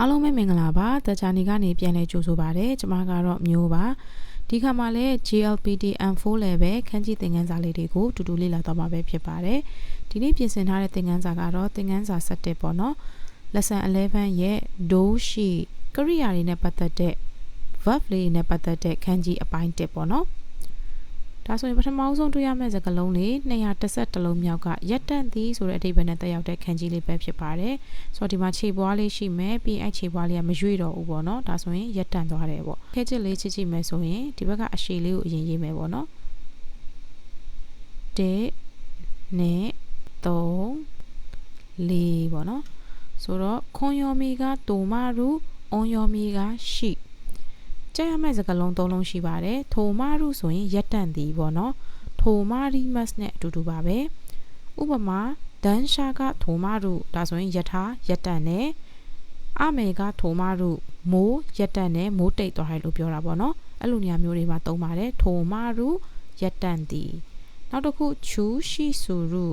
အားလုံးပဲမင်္ဂလာပါတကြနီကနေပြန်လဲကြိုဆိုပါရစေကျွန်မကတော့မျိုးပါဒီခါမှာလဲ GLPT M4 level ခန်းကြီးသင်ခန်းစာလေးတွေကိုတူတူလေ့လာတော့မှာပဲဖြစ်ပါတယ်ဒီနေ့ပြင်ဆင်ထားတဲ့သင်ခန်းစာကတော့သင်ခန်းစာ7ပေါ့နော် lesson 11ရဲ့ do ရှိကရိယာတွေနဲ့ပတ်သက်တဲ့ verb လေးနဲ့ပတ်သက်တဲ့ခန်းကြီးအပိုင်း1ပေါ့နော် ဒါဆိုရင်ပထမဆုံးတွေ့ရမယ့်စကားလုံးလေး211လုံးမြောက်ကရက်တန့်သည်ဆိုတဲ့အဓိပ္ပာယ်နဲ့တက်ရောက်တဲ့ခန်းကြီးလေးပဲဖြစ်ပါတယ်။ဆိုတော့ဒီမှာခြေပွားလေးရှိမယ်ပြီးအဲ့ခြေပွားလေးကမရွေ့တော့ဘူးပေါ့နော်။ဒါဆိုရင်ရက်တန့်သွားတယ်ပေါ့။ခဲချစ်လေးချစ်ချစ်မယ်ဆိုရင်ဒီဘက်ကအရှည်လေးကိုအရင်ရေးမယ်ပေါ့နော်။တစ်နဲ့သုံးလေးပေါ့နော်။ဆိုတော့ခွန်ယောမီကတူမရူအွန်ယောမီကရှိ ကြက်ရမယ့်စကားလုံးသုံးလုံးရှိပါတယ်ထိုမာရုဆိုရင်ရက်တန့်သည်ပေါ့နော်ထိုမာရီမတ်နဲ့အတူတူပါပဲဥပမာဒန်ရှာကထိုမာရုဒါဆိုရင်ယထာရက်တန့်နဲ့အမေကထိုမာရုမိုးရက်တန့်နဲ့မိုးတိတ်သွားတယ်လို့ပြောတာပေါ့နော်အဲ့လိုနေရာမျိုးတွေမှာသုံးပါတယ်ထိုမာရုရက်တန့်သည်နောက်တစ်ခုချူရှိဆူရု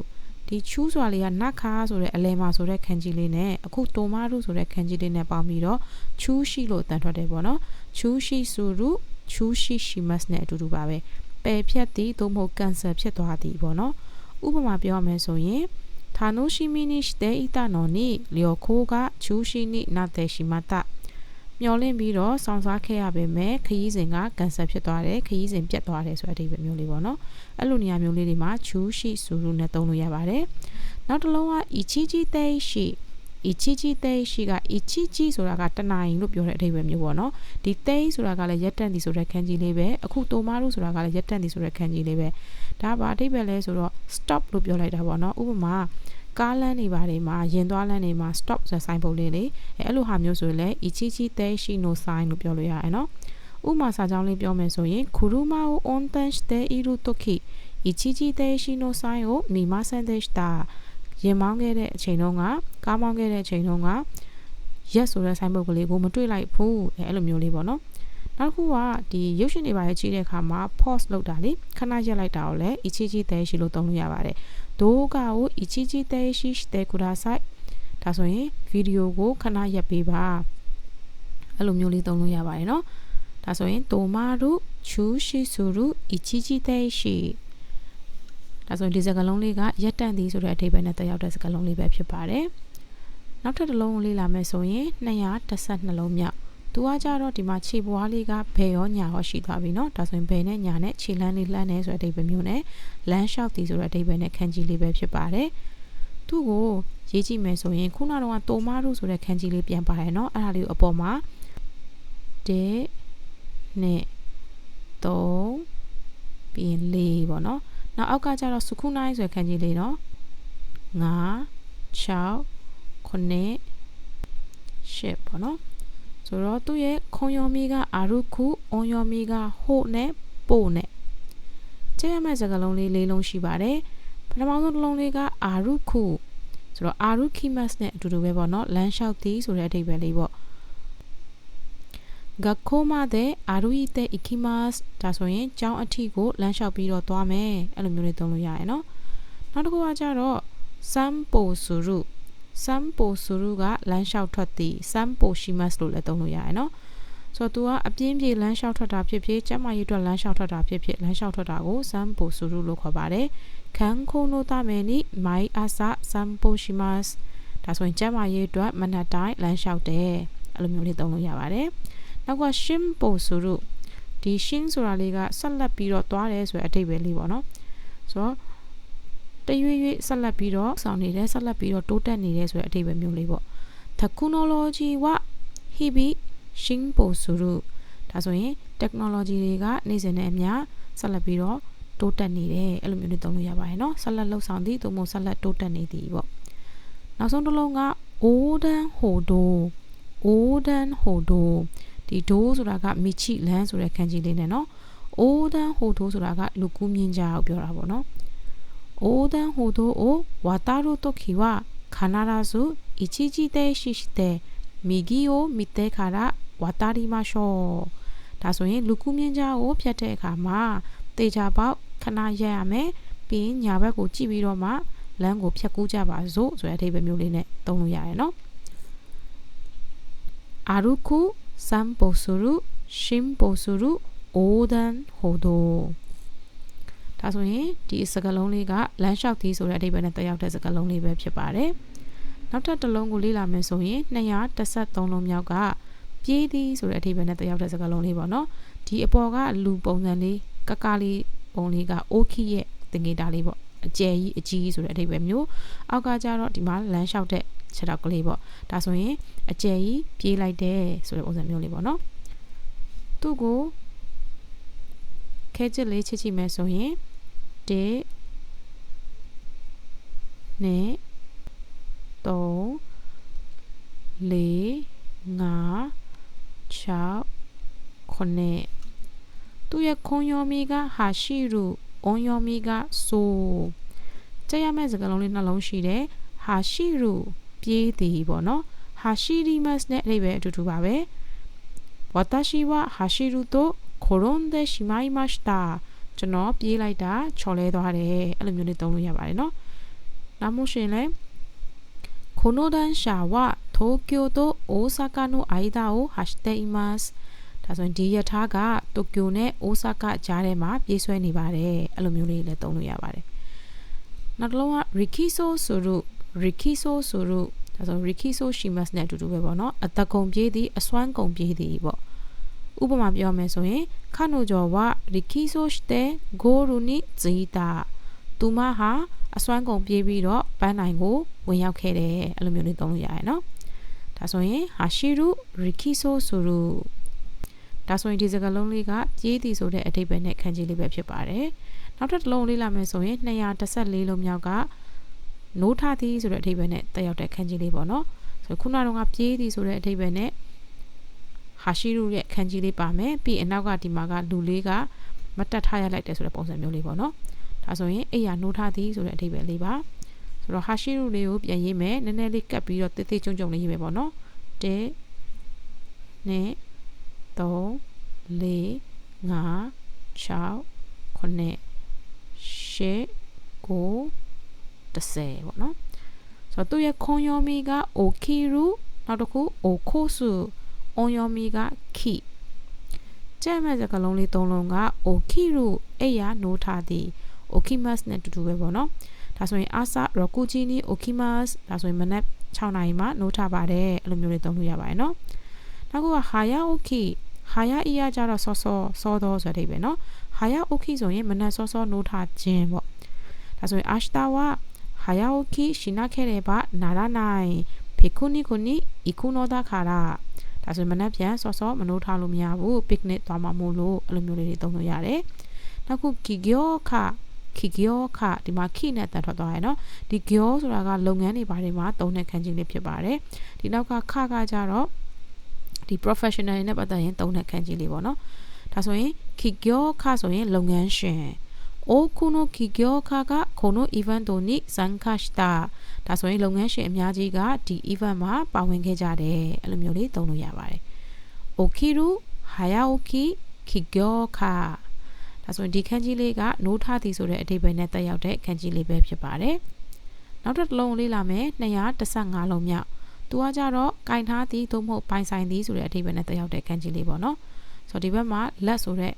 ဒီချူးစွာလေးကနတ်ခါဆိုတဲ့အလဲမှာဆိုတဲ့ခန်းကြီးလေးနဲ့အခုတိုမာရုဆိုတဲ့ခန်းကြီးလေးနဲ့ပေါင်းပြီးတော့ချူးရှိလို့တန်ထွက်တယ်ပေါ့နော်ချူးရှိဆူရုချူးရှိရှိမတ်နဲ့အတူတူပါပဲပယ်ဖြတ်သည်သို့မဟုတ်ကန်ဆယ်ဖြစ်သွားသည်ပေါ့နော်ဥပမာပြောရမယ်ဆိုရင်ဌာနိုရှိမီနိရှတေဣတနောနိလျောခိုးကချူးရှိနိနတေရှိမတ မျောလင့်ပြီးတော့စောင့်စားခဲ့ရပေမဲ့ခရီးစဉ်ကကန်ဆယ်ဖြစ်သွားတယ်ခရီးစဉ်ပြတ်သွားတယ်ဆိုတဲ့အဓိပ္ပာယ်မျိုးလေးပေါ့နော်အဲ့လိုနေရာမျိုးလေးတွေမှာချူးရှိဆူရုနဲ့သုံးလို့ရပါတယ်နောက်တစ်လုံးကအီချီချီတေရှိအီချီချီတေရှိကအီချီချီဆိုတာကတနင်္လို့ပြောတဲ့အဓိပ္ပာယ်မျိုးပေါ့နော်ဒီတေဆိုတာကလည်းရက်တန့်သည်ဆိုတဲ့ခန်းကြီးလေးပဲအခုတိုမာရုဆိုတာကလည်းရက်တန့်သည်ဆိုတဲ့ခန်းကြီးလေးပဲဒါပါအဓိပ္ပာယ်လဲဆိုတော့ stop လို့ပြောလိုက်တာပေါ့နော်ဥပမာ ကားလမ်းတွေဘာတွေမှာရင်သွားလမ်းတွေမှာ stop ဆိုတဲ့ sign ပုတ်လေးလေအဲအဲ့လိုဟာမျိုးဆိုရင်လည်း ichichi te shi no sign လို့ပြောလို့ရတယ်နော်ဥမာစာကြောင်းလေးပြောမယ်ဆိုရင် kuruma o onten shite iru toki ichichi te shi no sign ကို mimasen deshita ရင်မောင်းခဲ့တဲ့အချိန်တုန်းကကားမောင်းခဲ့တဲ့အချိန်တုန်းကရက်ဆိုတဲ့ sign ပုတ်ကလေးကိုမတွေ့လိုက်ဘူးအဲအဲ့လိုမျိုးလေးပေါ့နော်နောက်တစ်ခုကဒီရုပ်ရှင်တွေပါရဲ့ကြီးတဲ့အခါမှာ pause လုပ်တာလေခဏရက်လိုက်တာကိုလည်း ichichi te shi လို့သုံးလို့ရပါတယ် 動画を一時停止してくださいဒါဆိုရင်ဗီဒီယိုကိုခဏရပ်ပေးပါအဲ့လိုမျိုးလေးသုံးလို့ရပါတယ်เนาะဒါဆိုရင်တိုမာရုချူရှိဆူရု一時停止ဒါဆိုရင်ဒီစကားလုံးလေးကရက်တန့်သည်ဆိုတဲ့အဓိပ္ပာယ်နဲ့တက်ရောက်တဲ့စကားလုံးလေးပဲဖြစ်ပါတယ်နောက်ထပ်တစ်လုံးလေးလာမယ်ဆိုရင်212လုံးမြောက် သူကကြတော့ဒီမှာခြေပွားလေးကဘယ်ရောညာရောရှိသွားပြီเนาะဒါဆိုရင်ဘယ်နဲ့ညာနဲ့ခြေလမ်းလေးလှမ်းနေဆိုတဲ့အဓိပ္ပာယ်မျိုးနဲ့လမ်းလျှောက်သည်ဆိုတဲ့အဓိပ္ပာယ်နဲ့ခန်းကြီးလေးပဲဖြစ်ပါတယ်သူ့ကိုရေးကြည့်မယ်ဆိုရင်ခုနကတော့တိုမာရုဆိုတဲ့ခန်းကြီးလေးပြန်ပါတယ်เนาะအဲ့ဒါလေးကိုအပေါ်မှာ1နဲ့3ပြီးရင်4ပေါ့နော်နောက်အောက်ကကျတော့စုခုနိုင်ဆိုတဲ့ခန်းကြီးလေးเนาะ5 6 9 10ပေါ့နော် ဆိုတော့သူ့ရဲ့ခွန်ယောမီကအာရုခုအွန်ယောမီကဟိုနဲ့ပို့နဲ့ကျဲရမယ့်စကားလုံးလေးလေးလုံးရှိပါတယ်ပထမဆုံးတစ်လုံးလေးကအာရုခုဆိုတော့အာရုခိမတ်နဲ့အတူတူပဲပေါ့နော်လမ်းလျှောက်သည်ဆိုတဲ့အဓိပ္ပာယ်လေးပေါ့学校まで歩いて行きますဒါဆိုရင်ကျောင်းအထိကိုလမ်းလျှောက်ပြီးတော့သွားမယ်အဲ့လိုမျိုးလေးသုံးလို့ရရယ်နော်နောက်တစ်ခုကကြတော့စမ်ပိုဆူရု စမ်ပိုဆူရုကလမ်းလျှောက်ထွက်သည်စမ်ပိုရှိမတ်လို့လည်းသုံးလို့ရတယ်နော်ဆိုတော့ तू ကအပြင်းပြေလမ်းလျှောက်ထွက်တာဖြစ်ဖြစ်ကျမရေးအတွက်လမ်းလျှောက်ထွက်တာဖြစ်ဖြစ်လမ်းလျှောက်ထွက်တာကိုစမ်ပိုဆူရုလို့ခေါ်ပါတယ်ခံခုံနိုတာမယ်နိမိုင်အဆာစမ်ပိုရှိမတ်ဒါဆိုရင်ကျမရေးအတွက်မနက်တိုင်းလမ်းလျှောက်တယ်အဲ့လိုမျိုးလေးသုံးလို့ရပါတယ်နောက်ကရှင်းပိုဆူရုဒီရှင်းဆိုတာလေးကဆက်လက်ပြီးတော့သွားတယ်ဆိုတဲ့အဓိပ္ပာယ်လေးပေါ့နော်ဆိုတော့ တရွေ့ရွေ့ဆက်လက်ပြီးတော့ဆောင်နေတယ်ဆက်လက်ပြီးတော့တိုးတက်နေတယ်ဆိုတဲ့အဓိပ္ပာယ်မျိုးလေးပေါ့ technology ဝဟိဘိရှင်းပိုဆူရုဒါဆိုရင် technology တွေကနေ့စဉ်နဲ့အမျှဆက်လက်ပြီးတော့တိုးတက်နေတယ်အဲ့လိုမျိုးတွေသုံးလို့ရပါတယ်เนาะဆက်လက်လှုပ်ဆောင်သည်သို့မဟုတ်ဆက်လက်တိုးတက်နေသည်ပေါ့နောက်ဆုံးတစ်လုံးက odan hodo odan hodo ဒီဒိုးဆိုတာကမိချိလန်းဆိုတဲ့ခန်းကြီးလေးနဲ့เนาะ odan hodo ဆိုတာကလူကူးမြင့်ကြကိုပြောတာပေါ့เนาะ 横断歩道を渡るときは必ず一時停止して右を見てから渡りましょうဒါဆိုရင်လူကူးမြင့်ကြားကိုဖြတ်တဲ့အခါမှာတေချာပေါက်ခဏရက်ရမယ်ပြီးညာဘက်ကိုကြည့်ပြီးတော့မှလမ်းကိုဖြတ်ကူးကြပါစို့ဆိုတဲ့အဓိပ္ပာယ်မျိုးလေးနဲ့သုံးလို့ရတယ်နော် 歩く散歩する進歩する横断歩道 ဒါဆိုရင်ဒီစကားလုံးလေးကလမ်းလျှောက်သည်ဆိုတဲ့အဓိပ္ပာယ်နဲ့တက်ရောက်တဲ့စကားလုံးလေးပဲဖြစ်ပါတယ်နောက်ထပ်တစ်လုံးကိုလေ့လာမယ်ဆိုရင်213လုံးမြောက်ကပြေးသည်ဆိုတဲ့အဓိပ္ပာယ်နဲ့တက်ရောက်တဲ့စကားလုံးလေးပေါ့နော်ဒီအပေါ်ကလူပုံစံလေးကကလေးပုံလေးကအိုခီရဲ့တင်ငေတာလေးပေါ့အကျယ်ကြီးအကြီးဆိုတဲ့အဓိပ္ပာယ်မျိုးအောက်ကကျတော့ဒီမှာလမ်းလျှောက်တဲ့ချက်တော့ကလေးပေါ့ဒါဆိုရင်အကျယ်ကြီးပြေးလိုက်တယ်ဆိုတဲ့ပုံစံမျိုးလေးပေါ့နော်သူ့ကိုခဲချစ်လေးချစ်ချစ်မယ်ဆိုရင် 1နဲ့3 4 5 6 9သူ့ရဲ့ခွန်ယောမီကဟာရှိရူအွန်ယောမီကဆိုကြရမယ့်စကားလုံးလေးနှလုံးရှိတယ်ဟာရှိရူပြေးသည်ပေါ့နော်ဟာရှိရီမတ်နဲ့အဓိပ္ပာယ်အတူတူပါပဲဝတာရှိဝဟာရှိရူတိုခိုရွန်ဒေရှိမိုင်မတ်တာ ကျွန်တော်ပြေးလိုက်တာချော်လဲသွားတယ်အဲ့လိုမျိုးလေးသုံးလို့ရပါတယ်နော်နောက်မို့ရှင်လဲこの電車は東京と大阪の間を走っていますဒါဆိုရင်ဒီယထာကတိုကျိုနဲ့အိုဆာကကြားထဲမှာပြေးဆွဲနေပါတယ်အဲ့လိုမျိုးလေးလည်းသုံးလို့ရပါတယ်နောက်တစ်လုံးက rikiso ဆိုရု rikiso ဆိုရုဒါဆို rikiso shimas နဲ့အတူတူပဲပေါ့နော်အသက်ကုန်ပြေးသည်အစွမ်းကုန်ပြေးသည်ပေါ့ ဥပမာပြောမယ်ဆိုရင်ခနိုဂျောဝရီကီဆိုရှ်တဲ့ဂိုရူနီဇီတာသူမဟာအစွမ်းကုန်ပြေးပြီးတော့ပန်းနိုင်ကိုဝင်ရောက်ခဲ့တယ်အဲ့လိုမျိုးလေးသုံးလို့ရတယ်နော်ဒါဆိုရင်ဟာရှိရူရီကီဆိုဆိုရူဒါဆိုရင်ဒီစကားလုံးလေးကပြေးသည်ဆိုတဲ့အဓိပ္ပာယ်နဲ့ခန်းကြီးလေးပဲဖြစ်ပါတယ်နောက်ထပ်တစ်လုံးလေးလာမယ်ဆိုရင်214လုံးမြောက်ကနိုးထသည်ဆိုတဲ့အဓိပ္ပာယ်နဲ့တက်ရောက်တဲ့ခန်းကြီးလေးပေါ့နော်ဆိုခုနကတော့ပြေးသည်ဆိုတဲ့အဓိပ္ပာယ်နဲ့ ဟာရှိရုရဲ့ခန်းကြီးလေးပါမယ်ပြီးအနောက်ကဒီမှာကလူလေးကမတက်ထားရလိုက်တယ်ဆိုတဲ့ပုံစံမျိုးလေးပေါ့နော်ဒါဆိုရင်အိယာနိုးထားသည်ဆိုတဲ့အဓိပ္ပာယ်လေးပါဆိုတော့ဟာရှိရုလေးကိုပြန်ရေးမယ်နည်းနည်းလေးကပ်ပြီးတော့တိတ်တိတ်ကြုံကြုံလေးရေးမယ်ပေါ့နော်1 2 3 4 5 6 9 10ပေါ့နော်ဆိုတော့သူ့ရဲ့ခွန်ယောမီက okiru နောက်တစ်ခု okosu အွန်ယောမီကခိကျဲမဲ့စကားလုံးလေးသုံးလုံးကအိုခိရုအိယာနိုထာသည်အိုခိမတ်စ်နဲ့တူတူပဲပေါ့နော်ဒါဆိုရင်အာဆာရကူဂျီနီအိုခိမတ်စ်ဒါဆိုရင်မနက်6နာရီမှာနိုးထပါတယ်အဲ့လိုမျိုးလေးသုံးလို့ရပါတယ်နော်နောက်ကဟာယာအိုခိဟာယာအီယာကျတော့စောစောစောတော့ဆိုတဲ့အဓိပ္ပာယ်နော်ဟာယာအိုခိဆိုရင်မနက်စောစောနိုးထခြင်းပေါ့ဒါဆိုရင်အာရှတာဝဟာယာအိုခိရှိနာခဲတဲ့ပါနာရနိုင်ဖေခုနီခုနီအီကူနိုဒါခါရာ ဆိုရင်မနက်ပြန်စောစောမနိုးထားလို့မရဘူး picnic သွားမှာမို့လို့အဲ့လိုမျိုးလေးတွေသုံးလို့ရတယ်နောက်ခုကီဂျောခခီဂျောခဒီမှာခိနဲ့တန်ထွက်သွားရယ်နော်ဒီဂျောဆိုတာကလုပ်ငန်းတွေဘာတွေမှာသုံးတဲ့ခန်းကြီးလေးဖြစ်ပါတယ်ဒီနောက်ကခကကြတော့ဒီ professional နဲ့ပတ်သက်ရင်သုံးတဲ့ခန်းကြီးလေးပေါ့နော်ဒါဆိုရင်ခီဂျောခဆိုရင်လုပ်ငန်းရှင်အိုခုနိုခီဂျောခကခုနို event တို့နိဇန်ခရှတာ ဒါဆိုရင်လုပ်ငန်းရှင်အများကြီးကဒီ event မှာပါဝင်ခဲ့ကြတယ်အဲ့လိုမျိုးလေးသုံးလို့ရပါတယ်။ Okiru Hayaoki Kigyoka ဒါဆိုရင်ဒီခန်းကြီးလေးကနိုးထသည်ဆိုတဲ့အဓိပ္ပာယ်နဲ့တက်ရောက်တဲ့ခန်းကြီးလေးပဲဖြစ်ပါတယ်။နောက်တစ်လုံးလေးလာမယ်215လုံးမြောက်။သူကကြတော့ကင်ထားသည်သို့မဟုတ်ပိုင်ဆိုင်သည်ဆိုတဲ့အဓိပ္ပာယ်နဲ့တက်ရောက်တဲ့ခန်းကြီးလေးပေါ့နော်။ဆိုတော့ဒီဘက်မှာလက်ဆိုတဲ့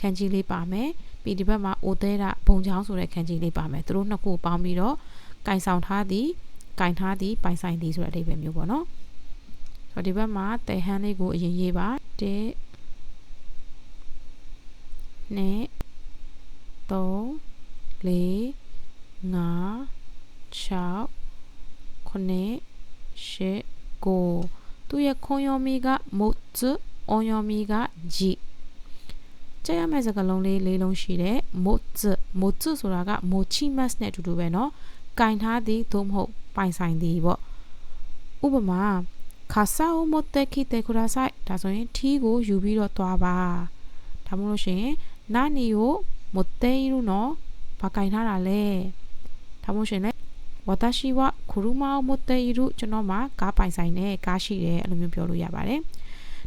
ခန်းကြီးလေးပါမယ်။ပြီးဒီဘက်မှာအိုသေးတာဘုံချောင်းဆိုတဲ့ခန်းကြီးလေးပါမယ်။သူတို့နှစ်ခုပေါင်းပြီးတော့ ကင်ဆောင်ထားသည်ကင်ထားသည်ပိုင်ဆိုင်သည်ဆိုတဲ့အဓိပ္ပာယ်မျိုးပေါ့နော်ဆိုတော့ဒီဘက်မှာတေဟန်းလေးကိုအရင်ရေးပါ1 2 3 4 5 6 9 10 9သူ့ရဲ့ခွန်ယောမီကမုတ်ဇအွန်ယောမီကဂျီကြရမယ့်စကားလုံးလေးလေးလုံးရှိတယ်မို့ဇမို့ဇဆိုတာကမိုချီမတ်နဲ့အတူတူပဲเนาะ ကင်ထားသည်သို့မဟုတ်ပိုင်ဆိုင်သည်ပေါ့ဥပမာခါဆာအိုမိုတက်ခိတေကူရာဆိုင်ဒါဆိုရင်ထီးကိုယူပြီးတော့သွားပါဒါမှမဟုတ်ရှင်နာနီကိုမတဲရူနော်ဘာကင်ထားတာလဲဒါမှမဟုတ်ရှင်လေဝတာရှိဝခရူမာမိုတဲရူကျွန်တော်မှာကားပိုင်ဆိုင်နဲ့ကားရှိတယ်အဲ့လိုမျိုးပြောလို့ရပါတယ်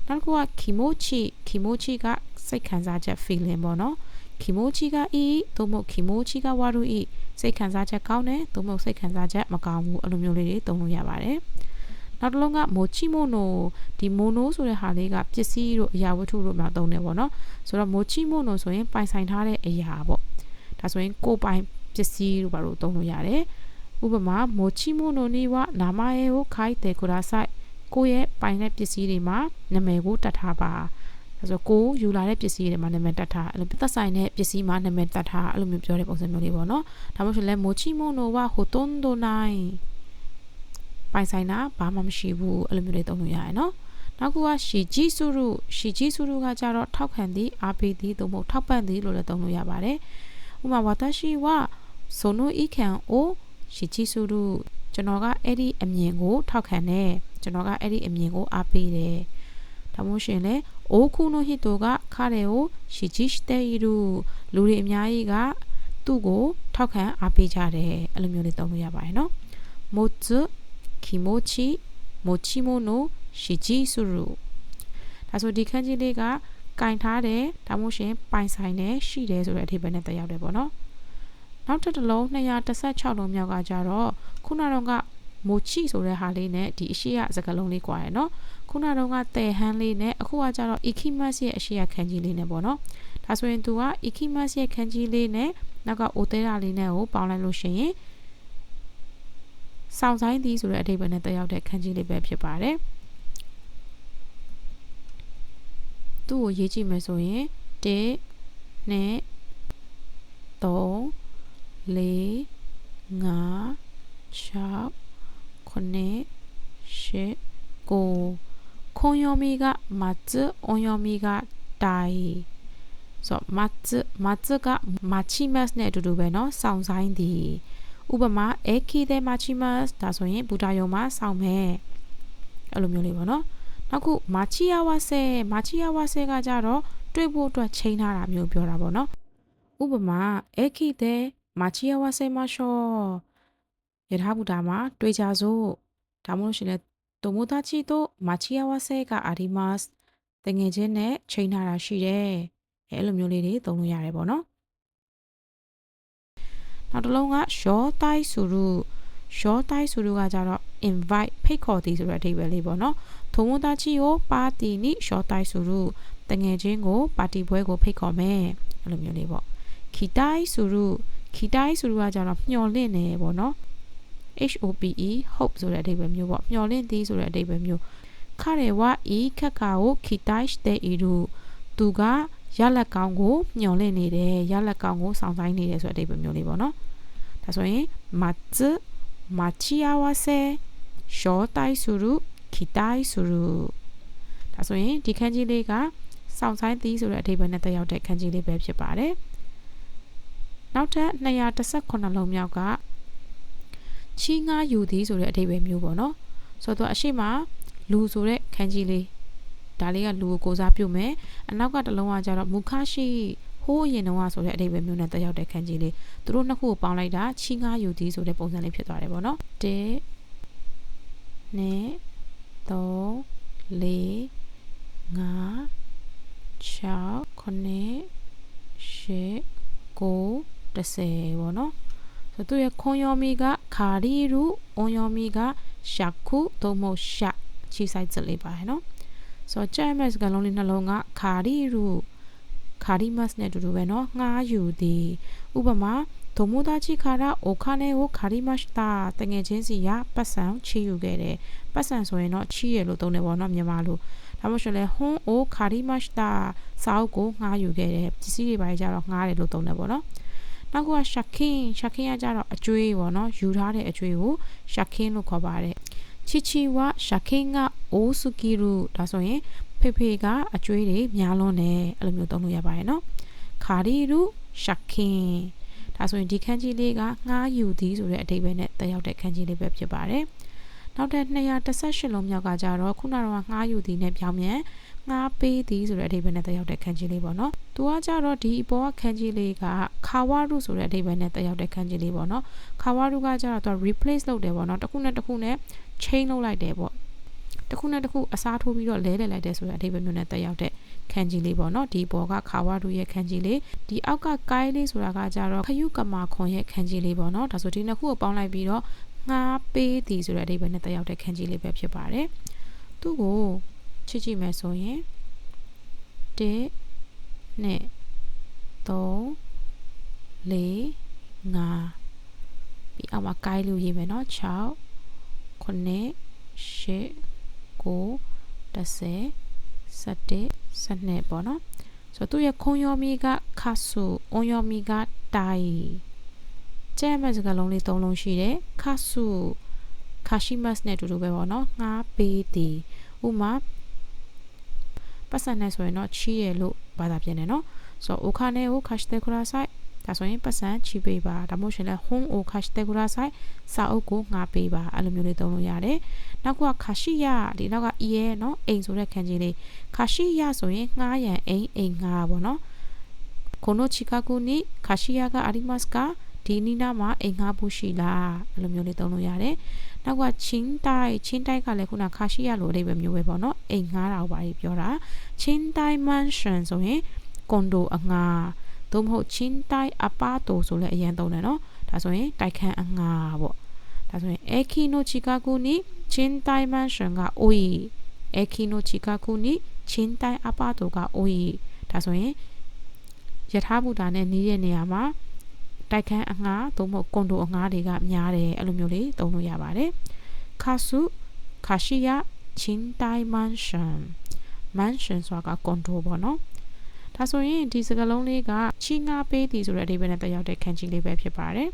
နောက်တစ်ခုကခီမိုချီခီမိုချီကစိတ်ခံစားချက် feeling ပေါ့နော်ခီမိုချီကအီသို့မဟုတ်ခီမိုချီကဝါရူအီ စိတ်ခံစားချက်ကောင်းတယ်သို့မဟုတ်စိတ်ခံစားချက်မကောင်းဘူးအဲ့လိုမျိုးလေးတွေသုံးလို့ရပါတယ်နောနောက်တစ်လုံးကမိုချီမိုနိုဒီမိုနိုဆိုတဲ့ဟာလေးကပစ္စည်းတို့အရာဝတ္ထုတို့မှာသုံးတယ်ပေါ့နော်ဆိုတော့မိုချီမိုနိုဆိုရင်ပိုင်ဆိုင်ထားတဲ့အရာပေါ့ဒါဆိုရင်ကိုပိုင်ပစ္စည်းတို့ဘာလို့သုံးလို့ရတယ်ဥပမာမိုချီမိုနိုနီဝနာမယေကိုခိုက်တယ်ကိုရာဆိုင်ကိုရဲ့ပိုင်တဲ့ပစ္စည်းတွေမှာနာမည်ကိုတတ်ထားပါ ဒါဆိုကိုယူလာတဲ့ပစ္စည်းတွေမှာနာမည်တတ်ထားအဲ့လိုသက်ဆိုင်တဲ့ပစ္စည်းမှာနာမည်တတ်ထားအဲ့လိုမျိုးပြောတဲ့ပုံစံမျိုးလေးပေါ့နော်ဒါမှမဟုတ်လဲမိုချီမိုနိုဝဟိုတွန်ဒိုနိုင်ပိုင်ဆိုင်တာဘာမှမရှိဘူးအဲ့လိုမျိုးလေးသုံးလို့ရတယ်နော်နောက်ခုကရှီဂျီဆူရုရှီဂျီဆူရုကကြတော့ထောက်ခံသည်အားပေးသည်သို့မဟုတ်ထောက်ပံ့သည်လို့လည်းသုံးလို့ရပါတယ်ဥပမာဝါတရှိဝဆိုနိုဤခံအိုရှီဂျီဆူရုကျွန်တော်ကအဲ့ဒီအမြင်ကိုထောက်ခံတယ်ကျွန်တော်ကအဲ့ဒီအမြင်ကိုအားပေးတယ်ဒါမှမဟုတ်ရှင်လေ အိုခုနိုဟီတိုကခါတယ်ကိုရှီဂျီစတေယီရုလူတွေအများကြီးကသူ့ကိုထောက်ခံအားပေးကြတယ်အဲ့လိုမျိုးလေးသုံးလို့ရပါတယ်နော်မိုဇ်ခီမိုချီမိုချီမိုနိုရှီဂျီဆူရုဒါဆိုဒီခန်းကြီးလေးကကင်ထားတယ်ဒါမှမဟုတ်ရှင်ပိုင်ဆိုင်တယ်ရှိတယ်ဆိုတဲ့အဓိပ္ပာယ်နဲ့တက်ရောက်တယ်ပေါ့နော်နောက်တစ်တလုံး216လုံးမြောက်ကကြတော့ခုနတော့ကမိုချီဆိုတဲ့ဟာလေးနဲ့ဒီအရှိရစကားလုံးလေးကွာရယ်နော် ခုနတော့ကတဲဟန်းလေးနဲ့အခုကကြတော့ ikimas ရဲ့အရှိရခန်းကြီးလေးနဲ့ပေါ့နော်ဒါဆိုရင်သူက ikimas ရဲ့ခန်းကြီးလေးနဲ့နောက်က otera လေးနဲ့ကိုပေါင်းလိုက်လို့ရှိရင်စောင့်ဆိုင်သည်ဆိုတဲ့အဓိပ္ပာယ်နဲ့တက်ရောက်တဲ့ခန်းကြီးလေးပဲဖြစ်ပါတယ်သူ့ကိုရေးကြည့်မယ်ဆိုရင်1နဲ့3 4 5 6 9 10 9 ခွန်ယောမီကမတ်အွန်ယောမီကတိုင်ဆိုမတ်မတ်ကမချီမတ်နဲ့အတူတူပဲเนาะစောင့်ဆိုင်သည်ဥပမာအေခီတဲ့မချီမတ်ဒါဆိုရင်ဘူတာယုံမှာစောင့်မယ်အဲ့လိုမျိုးလေးပေါ့เนาะနောက်ခုမာချီယာဝါဆဲမာချီယာဝါဆဲကကြတော့တွေ့ဖို့အတွက်ချိန်ထားတာမျိုးပြောတာပေါ့เนาะဥပမာအေခီတဲ့မာချီယာဝါဆဲမရှောယထာဘူတာမှာတွေ့ကြစို့ဒါမှမဟုတ်ရှင်လဲတို မိုတာချီတို့မာချီယာဝါဆဲကအာဒီမတ်တငယ်ချင်းနဲ့ချိန်ထားတာရှိတယ်အဲလိုမျိုးလေးတွေသုံးလို့ရတယ်ပေါ့နော်နောက်တစ်လုံးကရှောတိုက်ဆူရုရှောတိုက်ဆူရုကကြတော့ invite ဖိတ်ခေါ်သည်ဆိုတဲ့အဓိပ္ပာယ်လေးပေါ့နော်ထိုမိုတာချီကိုပါတီနိရှောတိုက်ဆူရုတငယ်ချင်းကိုပါတီပွဲကိုဖိတ်ခေါ်မယ်အဲလိုမျိုးလေးပေါ့ခီတိုက်ဆူရုခီတိုက်ဆူရုကကြတော့မျော်လင့်နေပေါ့နော် HOPE hope ဆိုတဲ့အဓိပ္ပာယ်မျိုးပေါ့မျော်လင့်သည်ဆိုတဲ့အဓိပ္ပာယ်မျိုးခရဲဝဤခက်ခါကိုခီတိုက်တဲ့ဤတို့သူကရလက်ကောင်းကိုမျော်လင့်နေတယ်ရလက်ကောင်းကိုစောင့်ဆိုင်နေတယ်ဆိုတဲ့အဓိပ္ပာယ်မျိုးလေးပေါ့နော်ဒါဆိုရင်မတ်မချီယာဝါဆေရှောတိုက်ဆူရုခီတိုက်ဆူရုဒါဆိုရင်ဒီခန်းကြီးလေးကစောင့်ဆိုင်သည်ဆိုတဲ့အဓိပ္ပာယ်နဲ့တက်ရောက်တဲ့ခန်းကြီးလေးပဲဖြစ်ပါတယ်နောက်ထပ်218လုံးမြောက်က ချီးငှားယူသည်ဆိုတဲ့အဓိပ္ပာယ်မျိုးပေါ့နော်ဆိုတော့အရှိမလူဆိုတဲ့ခန်းကြီးလေးဒါလေးကလူကိုကိုစားပြုမယ်အနောက်ကတလုံးကကြတော့မူခရှိဟိုးအရင်တော့ဆိုတဲ့အဓိပ္ပာယ်မျိုးနဲ့တက်ရောက်တဲ့ခန်းကြီးလေးသူတို့နှစ်ခုကိုပေါင်းလိုက်တာချီးငှားယူသည်ဆိုတဲ့ပုံစံလေးဖြစ်သွားတယ်ပေါ့နော်1 2 3 4 5 6 9 10 9 10ပေါ့နော်ဆို သူရဲ့ခွန်ယောမီကခါရီရူအွန်ယောမီကရှာခုသို့မဟုတ်ရှာခြေဆိုင်စလေးပါဟဲ့နော်ဆိုတော့ JMS ကလုံးလေးနှလုံးကခါရီရူခါရီမတ်နဲ့အတူတူပဲနော်ငှားယူသည်ဥပမာဒိုမိုဒါချီခါရာအိုခါနေကိုခါရီမတ်တာတငယ်ချင်းစီကပတ်စံချီယူခဲ့တယ်ပတ်စံဆိုရင်တော့ချီရလို့သုံးတယ်ပေါ့နော်မြန်မာလိုဒါမှမဟုတ်လည်းဟွန်အိုခါရီမတ်တာစာအုပ်ကိုငှားယူခဲ့တယ်ပစ္စည်းတွေပါကြတော့ငှားတယ်လို့သုံးတယ်ပေါ့နော် နောက်ကရှာခင်းရှာခင်းကကြတော့အကျွေးပေါ့နော်ယူထားတဲ့အကျွေးကိုရှာခင်းလို့ခေါ်ပါတယ်ချီချီဝရှာခင်းကအိုစုကီရူဒါဆိုရင်ဖေဖေကအကျွေးတွေများလွန်းတယ်အဲ့လိုမျိုးသုံးလို့ရပါတယ်နော်ခါရီရူရှာခင်းဒါဆိုရင်ဒီခန်းကြီးလေးကငှားယူသည်ဆိုတဲ့အဓိပ္ပာယ်နဲ့တက်ရောက်တဲ့ခန်းကြီးလေးပဲဖြစ်ပါတယ်နောက်ထပ်218လုံးမြောက်ကကြတော့ခုနကငှားယူသည်နဲ့ပြောင်းပြန် ငှားပေးသည်ဆိုတဲ့အဓိပ္ပာယ်နဲ့တက်ရောက်တဲ့ခန်းကြီးလေးပေါ့နော်။သူကကြတော့ဒီအပေါ်ကခန်းကြီးလေးကခါဝရုဆိုတဲ့အဓိပ္ပာယ်နဲ့တက်ရောက်တဲ့ခန်းကြီးလေးပေါ့နော်။ခါဝရုကကြတော့သူက replace လုပ်တယ်ပေါ့နော်။တစ်ခုနဲ့တစ်ခုနဲ့ change လုပ်လိုက်တယ်ပေါ့။တစ်ခုနဲ့တစ်ခုအစားထိုးပြီးတော့လဲလှယ်လိုက်တယ်ဆိုတဲ့အဓိပ္ပာယ်မျိုးနဲ့တက်ရောက်တဲ့ခန်းကြီးလေးပေါ့နော်ဒီဘောကခါဝါတို့ရဲ့ခန်းကြီးလေးဒီအောက်ကကိုင်းလေးဆိုတာကကြတော့ခယုကမာခွန်ရဲ့ခန်းကြီးလေးပေါ့နော်ဒါဆိုဒီနှစ်ခုကိုပေါင်းလိုက်ပြီးတော့ငှားပေးသည်ဆိုတဲ့အဓိပ္ပာယ်နဲ့တက်ရောက်တဲ့ခန်းကြီးလေးပဲဖြစ်ပါတယ်သူ့ကို ချစ်ကြည့်မယ်ဆိုရင်1 2 3 4 5ပြီးအောင်မှာကိုင်းလို့ရေးမယ်เนาะ6 9 8 9 10 11 12ပေါ့နော်ဆိုတော့သူရဲ့ခုံယောမီကခဆူအွန်ယောမီကတိုင်ကျဲမဲ့စကားလုံးလေး၃လုံးရှိတယ်ခဆူခါရှိမတ်နဲ့အတူတူပဲပေါ့နော်ငှားပေးသည်ဥမာ ပတ်စံနဲ့ဆိုရင်တော့ချီးရလို့ဘာသာပြန်တယ်နော်ဆိုတော့ o khane o kashite kudasai ဒါဆိုရင်ပတ်စံချီးပေးပါဒါမှမဟုတ်ရှင်လဲ hon o kashite kudasai စာအုပ်ကိုငှားပေးပါအဲ့လိုမျိုးလေးသုံးလို့ရတယ်နောက်က kashiya ဒီနောက်က i ရဲ့နော်အိမ်ဆိုတဲ့ခန်းကြီးလေး kashiya ဆိုရင်ငှားရန်အိမ်အိမ်ငှားပါနော်この近くに貸し屋がありますかဒီနီးနားမှာအိမ်ငှားဖို့ရှိလားအဲ့လိုမျိုးလေးသုံးလို့ရတယ် နောက်ကချင်းတိုင်းချင်းတိုင်းကလည်းခုနခါရှိရလိုအဓိပ္ပာယ်မျိုးပဲပေါ့နော်အိမ်ငှားတာကိုပါပြောတာချင်းတိုင်း mansion ဆိုရင်ကွန်ဒိုအငှားသို့မဟုတ်ချင်းတိုင်းအပါတိုဆိုလည်းအရင်သုံးတယ်နော်ဒါဆိုရင်တိုက်ခန်းအငှားပေါ့ဒါဆိုရင် Akino Chicago ni Chintai Mansion က OE Akino Chicago ni Chintai Apartment က OE ဒါဆိုရင်ယထာဘုဒ္ဓနဲ့နေရတဲ့နေရာမှာ တိုက်ခန်းအငှားသို့မဟုတ်ကွန်ဒိုအငှားတွေကများတယ်အဲ့လိုမျိုးလေးသုံးလို့ရပါတယ်ခါစုခါရှိယချင်းတိုင်းမန်ရှင်မန်ရှင်ဆိုတာကကွန်ဒိုပေါ့နော်ဒါဆိုရင်ဒီစကားလုံးလေးကချီငါပေးသည်ဆိုတဲ့အဓိပ္ပာယ်နဲ့တက်ရောက်တဲ့ခန်းကြီးလေးပဲဖြစ်ပါတယ်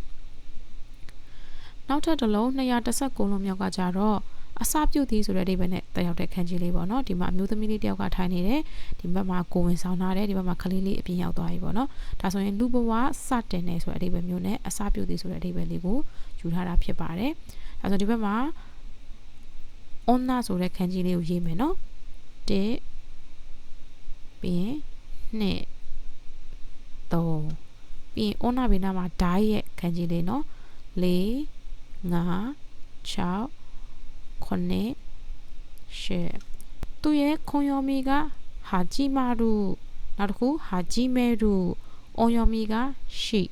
နောက်ထပ်တစ်လုံး219လုံးမြောက်ကကြတော့ အစပြုတ်သည်ဆိုတဲ့အဓိပ္ပာယ်နဲ့တက်ရောက်တဲ့ခန်းကြီးလေးပေါ့နော်ဒီမှာအမျိုးသမီးလေးတယောက်ကထိုင်နေတယ်ဒီဘက်မှာကိုဝင်ဆောင်ထားတယ်ဒီဘက်မှာကလေးလေးအပြင်ရောက်သွားပြီပေါ့နော်ဒါဆိုရင်လူဘဝစတင်နေဆိုတဲ့အဓိပ္ပာယ်မျိုးနဲ့အစပြုတ်သည်ဆိုတဲ့အဓိပ္ပာယ်လေးကိုယူထားတာဖြစ်ပါတယ်ဒါဆိုဒီဘက်မှာ onna ဆိုတဲ့ခန်းကြီးလေးကိုရေးမယ်နော်တစ်ပြီးရင်နှစ်သုံးပြီးရင် onna ဘေးနားမှာ die ရဲ့ခန်းကြီးလေးနော်၄၅၆ 9 10သူရဲ့ခွန်ယောမီကဟာဂျီမာရုနောက်တစ်ခုဟာဂျီမဲရုအွန်ယောမီကရှိ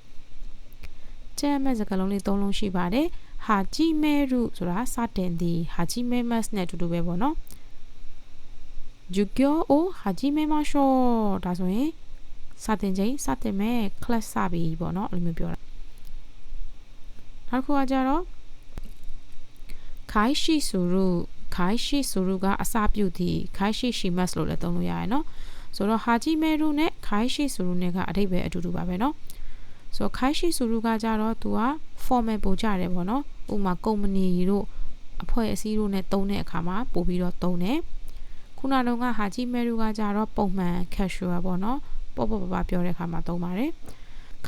ကျမ်းမဲ့စကားလုံးလေး၃လုံးရှိပါတယ်ဟာဂျီမဲရုဆိုတာစတင်သည်ဟာဂျီမဲမတ်နဲ့အတူတူပဲပေါ့နော်ဂျူဂျောအိုဟာဂျီမဲမရှောဒါဆိုရင်စတင်ချိန်စတင်မဲ့ class စပြီပေါ့နော်အဲ့လိုမျိုးပြောတာနောက်တစ်ခုကကြတော့ ခိုင်ရှိဆိုရုခိုင်ရှိဆိုရုကအစပြုသည်ခိုင်ရှိရှိမတ်လို့လည်းသုံးလို့ရတယ်နော်ဆိုတော့ဟာဂျီမဲရုနဲ့ခိုင်ရှိဆိုရုနဲ့ကအတိတ်ပဲအတူတူပါပဲနော်ဆိုတော့ခိုင်ရှိဆိုရုကကြတော့သူက formal ပို့ကြတယ်ပေါ့နော်ဥပမာကုမ္ပဏီတို့အဖွဲ့အစည်းတို့နဲ့တုံးတဲ့အခါမှာပို့ပြီးတော့တုံးတယ်ခုနတုန်းကဟာဂျီမဲရုကကြတော့ပုံမှန် casual ပေါ့နော်ပေါ့ပေါ့ပါပါပြောတဲ့အခါမှာတုံးပါတယ်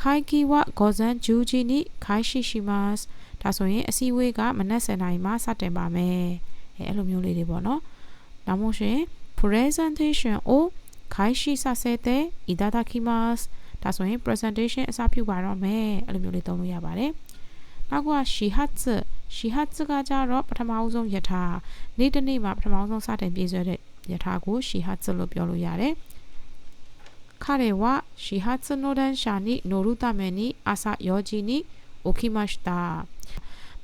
ခိုင်ကီဝါဂေါ်ဇန်ဂျူဂျီနီခိုင်ရှိရှိမတ် ဒါဆိုရင်အစည်းအဝေးကမနက်7:00နာရီမှစတင်ပါမယ်အဲအဲ့လိုမျိုးလေးတွေပေါ့နော်နောက်မို့ရှင် presentation ကိုခိုင်းရှိစဆဲတဲ့いただきますဒါဆိုရင် presentation အစပြုပါတော့မယ်အဲ့လိုမျိုးလေးသုံးလို့ရပါတယ်နောက်ကရှိဟတ်စ်ရှိဟတ်စ်ကကြတော့ပထမအဆုံးယထာနေ့တစ်နေ့မှာပထမအဆုံးစတင်ပြည့်စွဲတဲ့ယထာကိုရှိဟတ်စ်လို့ပြောလို့ရတယ်彼は始発の電車に乗るために朝4時に起きました。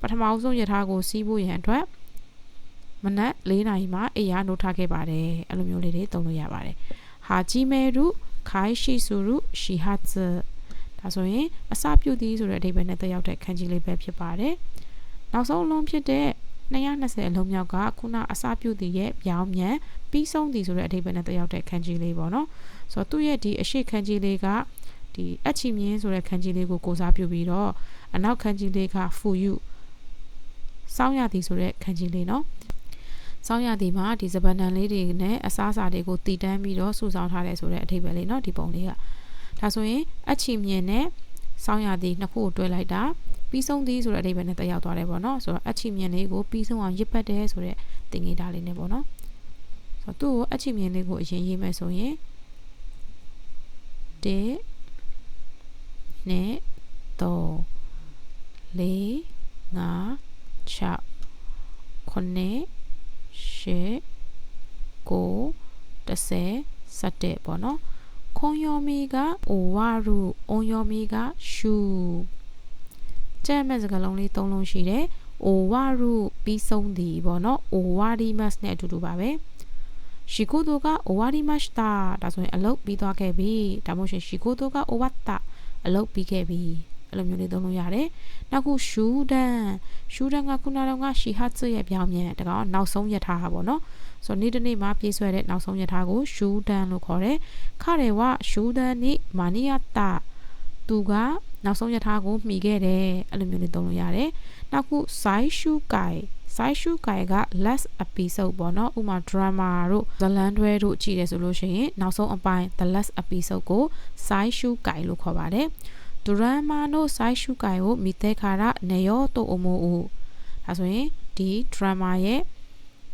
ပထမအဆုံးယထာကိုစီးဖို့ရန်အတွက်မနက်၄နာရီမှာအိယာနှုတ်ထားခဲ့ပါတယ်အဲ့လိုမျိုးလေးတွေသုံးလို့ရပါတယ်ဟာဂျီမဲရုခိုင်ရှိဆူရုရှီဟတ်ဇ်ဒါဆိုရင်အစပြုသည်ဆိုတဲ့အဓိပ္ပာယ်နဲ့သက်ရောက်တဲ့ခန်းကြီးလေးပဲဖြစ်ပါတယ်နောက်ဆုံးအလုံးဖြစ်တဲ့220အလုံးမြောက်ကခုနအစပြုသည်ရဲ့ပြောင်းမြန်ပြီးဆုံးသည်ဆိုတဲ့အဓိပ္ပာယ်နဲ့သက်ရောက်တဲ့ခန်းကြီးလေးပေါ့နော်ဆိုတော့သူ့ရဲ့ဒီအရှိခန်းကြီးလေးကဒီအချီမြင်းဆိုတဲ့ခန်းကြီးလေးကိုကိုစားပြုပြီးတော့အနောက်ခန်းကြီးလေးကဖူယူ စောင်းရသည်ဆိုတဲ့ခန်းကြီးလေးနော်ဆောင်းရသည်မှာဒီစပန်တန်လေးတွေနဲ့အစားအစာတွေကိုတည်တန်းပြီးတော့စုဆောင်းထားတယ်ဆိုတဲ့အထိပ္ပယ်လေးเนาะဒီပုံလေးကဒါဆိုရင်အချီမြင်နဲ့ဆောင်းရသည်နှစ်ခုကိုတွဲလိုက်တာပြီးဆုံးသည်ဆိုတဲ့အထိပ္ပယ်နဲ့တက်ရောက်သွားတယ်ပေါ့เนาะဆိုတော့အချီမြင်လေးကိုပြီးဆုံးအောင်ရစ်ပတ်တယ်ဆိုတဲ့သင်္ကေတလေးနဲ့ပေါ့เนาะဆိုတော့သူ့ကိုအချီမြင်လေးကိုအရင်ရေးမယ်ဆိုရင်1 2 3 4 5 6 9 10 9 10 17ပေါ့နော်ခွန်ယောမီကအိုဝရုအွန်ယောမီကရှူတဲ့မဲ့စကားလုံးလေး၃လုံးရှိတယ်။အိုဝရုပြီးဆုံးသည်ပေါ့နော်။အိုဝရီမတ်နဲ့အတူတူပါပဲ။ရှီကိုတိုကအိုဝရီမတ်တာဒါဆိုရင်အလုပ်ပြီးသွားခဲ့ပြီ။ဒါမှမဟုတ်ရှင်ရှီကိုတိုကအိုဝတ်တာအလုပ်ပြီးခဲ့ပြီ။ အဲ့လိုမျိုးလေးသုံးလို့ရတယ်နောက်ခုရှူဒန်ရှူဒန်ကခုနကတော့ကရှီဟတ်ရဲ့ပြောင်းမြန်တကောင်နောက်ဆုံးရထားပါပေါ့နော်ဆိုတော့နေ့တစ်နေ့မှာပြေးဆွဲတဲ့နောက်ဆုံးရထားကိုရှူဒန်လို့ခေါ်တယ်ခရဲဝရှူဒန်နိမာနီယတာသူကနောက်ဆုံးရထားကိုမှီခဲ့တယ်အဲ့လိုမျိုးလေးသုံးလို့ရတယ်နောက်ခု side shoe guy side shoe guy က last episode ပေါ့နော်ဥမာ drama တို့ the land တွေတို့ကြည့်တယ်ဆိုလို့ရှိရင်နောက်ဆုံးအပိုင်း the last episode ကို side shoe guy လို့ခေါ်ပါတယ် drama တို့ side shoe guy ကိုမိသက်ခါရနေရောတိုအမိုးဦးဒါဆိုရင်ဒီ drama ရဲ့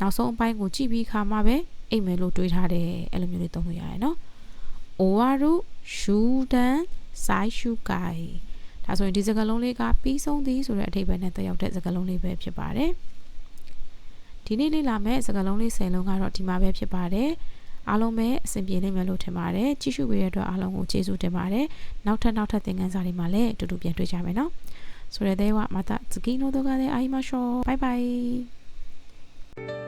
နောက်ဆုံးအပိုင်းကိုကြည့်ပြီးခါမှပဲအိမ်မယ်လို့တွေးထားတယ်အဲ့လိုမျိုးလေးသုံးလို့ရတယ်နော် owaru shudan sai shukai ဒါဆိုရင်ဒီစကားလုံးလေးကပြီးဆုံးသည်ဆိုတဲ့အဓိပ္ပာယ်နဲ့တက်ရောက်တဲ့စကားလုံးလေးပဲဖြစ်ပါတယ်ဒီနေ့လေ့လာမယ့်စကားလုံးလေး10လုံးကတော့ဒီမှာပဲဖြစ်ပါတယ် အားလုံးပဲအဆင်ပြေနိုင်မယ်လို့ထင်ပါတယ်ကြည့်ရှုပေးတဲ့အတွက်အားလုံးကိုကျေးဇူးတင်ပါတယ်နောက်ထပ်နောက်ထပ်သင်ခန်းစာတွေမှာလည်းအတူတူပြန်တွေ့ကြမယ်နော်それではまた次の動画で会いましょうバイバイ